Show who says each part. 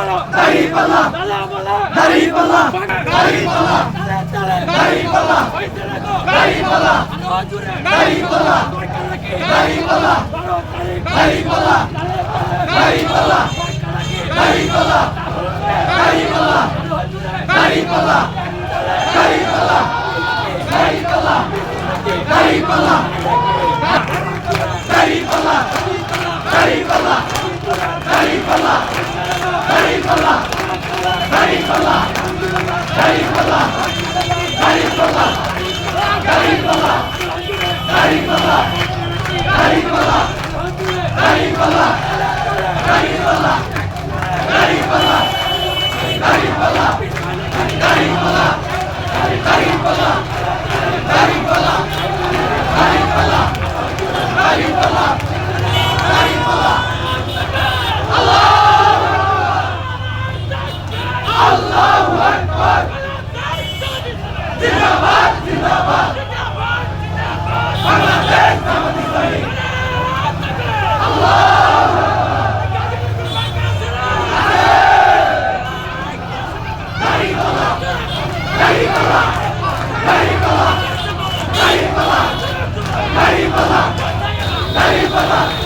Speaker 1: দাঁড়িপাল্লা দাঁড়িপাল্লা দাঁড়িপাল্লা দাঁড়িপাল্লা দাঁড়িপাল্লা দাঁড়িপাল্লা দাঁড়িপাল্লা দাঁড়িপাল্লা দাঁড়িপাল্লা দাঁড়িপাল্লা দাঁড়িপাল্লা দাঁড়িপাল্লা দাঁড়িপাল্লা Hariballah!